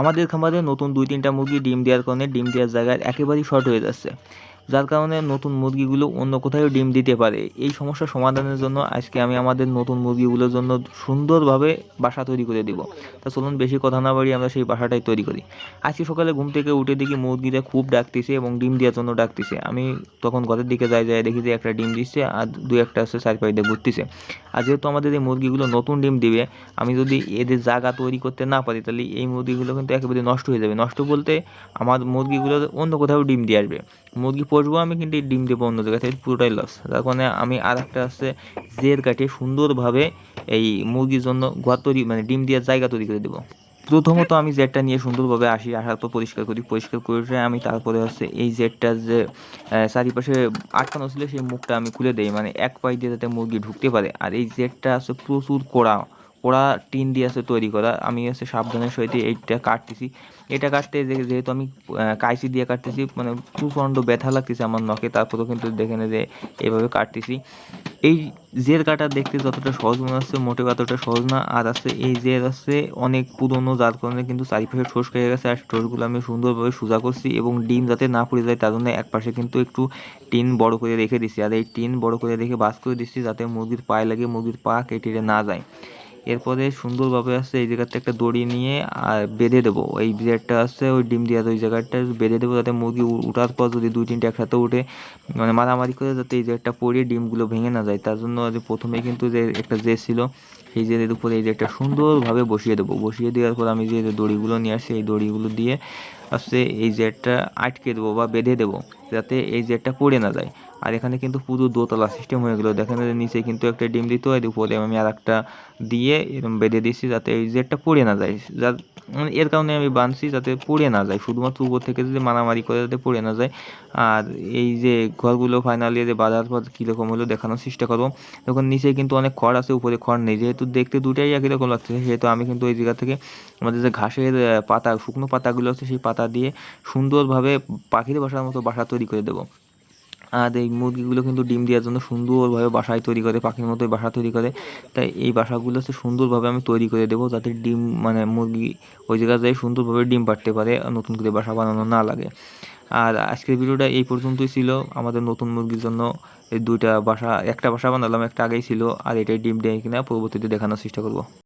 আমাদের খামারে নতুন দুই তিনটা মুরগি ডিম দেওয়ার কারণে ডিম দেওয়ার জায়গায় একেবারেই শর্ট হয়ে যাচ্ছে। যার কারণে নতুন মুরগিগুলো অন্য কোথাও ডিম দিতে পারে। এই সমস্যা সমাধানের জন্য আজকে আমি আমাদের নতুন মুরগিগুলোর জন্য সুন্দরভাবে বাসা তৈরি করে দিব। তা চলুন বেশি কথা না বাড়ি আমরা সেই বাসাটাই তৈরি করি। আজকে সকালে ঘুম থেকে উঠে দেখি মুরগিরা খুব ডাকতেছে এবং ডিম দেওয়ার জন্য ডাকতেছে। আমি তখন ঘরের দিকে যাই যাই দেখি যে একটা ডিম দিচ্ছে আর দু একটা আছে চারপাশে ঘুরতেছে। আর যেহেতু আমাদের এই মুরগিগুলো নতুন ডিম দিবে, আমি যদি এদের জায়গা তৈরি করতে না পারি, তাহলে এই মুরগিগুলো কিন্তু একেবারে নষ্ট হয়ে যাবে। নষ্ট বলতে আমার মুরগিগুলো অন্য কোথাও ডিম দিয়ে আসবে। মুরগি পচবো আমি, কিন্তু ডিম দেবো অন্য জায়গা থেকে পুরোটাই লস তার কারণে আমি আর একটা আসছে জের কাটিয়ে সুন্দরভাবে এই মুরগির জন্য ঘর তৈরি মানে ডিম দেওয়ার জায়গা তৈরি করে দেবো। প্রথমত আমি জেটটা নিয়ে সুন্দরভাবে আসি, আসার পর পরিষ্কার করি, পরিষ্কার করে আমি তারপরে হচ্ছে এই জেটটা যে চারিপাশে আটকানো ছিল সেই মুখটা আমি খুলে দেই মানে এক পাই দিয়ে যাতে মুরগি ঢুকতে পারে। আর এই জেটটা আছে প্রচুর কোড়া কোড়া টিন দিয়ে আছে তৈরি করা। আমি হচ্ছে সাবধানের সহিত এইটা কাটতেছি। এটা কাটতে যেহেতু আমি কাইচি দিয়ে কাটতেছি মানে প্রচণ্ড ব্যথা লাগতেছে আমার নখে। তারপরেও কিন্তু দেখে নে যে এভাবে কাটতেছি। এই জের কাটা দেখতে যতটা সহজ মনে হচ্ছে মোটে অতটা সহজ না। আর আছে এই জের আছে অনেক পুরনো, যার কারণে কিন্তু চারিপাশে ঠোস হয়ে গেছে। আর ঠোসগুলো আমি সুন্দরভাবে সোজা করছি এবং ডিম যাতে না পড়ে যায়, তার জন্য এক পাশে কিন্তু একটু টিন বড় করে রেখে দিচ্ছি আর এই টিন বড় করে রেখে বাস করে দিচ্ছি যাতে মুরগির পায়ে লাগে, মুরগির পা কেটে না যায়। এরপরে সুন্দরভাবে আসছে এই জায়গাতে একটা দড়ি নিয়ে, আর বেঁধে দেবো। এই ব্লেডটা আছে ওই ডিম দিয়ে ওই জায়গাটা বেঁধে দেবো যাতে মুরগি উঠার পর যদি দুই তিনটে একসাথে উঠে মানে মারামারি করে যাতে এই জায়গাটা পড়ে, ডিমগুলো ভেঙে না যায়। তার জন্য প্রথমে কিন্তু যে একটা জে ছিল সেই জেলের উপরে এই যে একটা সুন্দরভাবে বসিয়ে দেবো। বসিয়ে দেওয়ার পর আমি যে দড়িগুলো নিয়ে আসি এই দড়িগুলো দিয়ে আসছে এই জেটটা আটকে দেবো বা বেঁধে দেবো, যাতে এই জেটটা পড়ে না যায়। আর এখানে কিন্তু পুরো দোতলা সিস্টেম হয়ে গেলো। দেখেন নিচে কিন্তু একটা ডিম দিতে হয় উপরে আমি আর একটা দিয়ে এরকম বেঁধে দিচ্ছি যাতে এই জেটটা পড়ে না যায়। যা মানে এর কারণে আমি বানছি যাতে পড়ে না যায়। শুধুমাত্র উপর থেকে যদি মারামারি করে যাতে পড়ে না যায়। আর এই যে ঘরগুলো ফাইনালি যে বাজার পর কীরকম হলো দেখানোর চেষ্টা করব। তখন নিচে কিন্তু অনেক খড় আছে, উপরে খড় নেই। যেহেতু দেখতে দুটাই একই রকম লাগছে সেহেতু আমি কিন্তু ওই জায়গা থেকে আমাদের যে ঘাসের পাতা, শুকনো পাতাগুলো আছে, সেই পাতা দিয়ে সুন্দরভাবে পাখির বাসার মতো বাসা তৈরি করে দেবো। আর এই মুরগিগুলো কিন্তু ডিম দেওয়ার জন্য সুন্দরভাবে বাসায় তৈরি করে, পাখির মতোই বাসা তৈরি করে। তাই এই বাসাগুলো হচ্ছে সুন্দরভাবে আমি তৈরি করে দেবো যাতে ডিম মানে মুরগি ওই জায়গায় যাই সুন্দরভাবে ডিম পাড়তে পারে নতুন করে বাসা বানানো না লাগে। আর আজকের ভিডিওটা এই পর্যন্তই ছিল। আমাদের নতুন মুরগির জন্য এই দুইটা বাসা, একটা বাসা বানালাম, একটা আগেই ছিল। আর এটাই ডিম দেয় কিনা পরবর্তীতে দেখানোর চেষ্টা করব।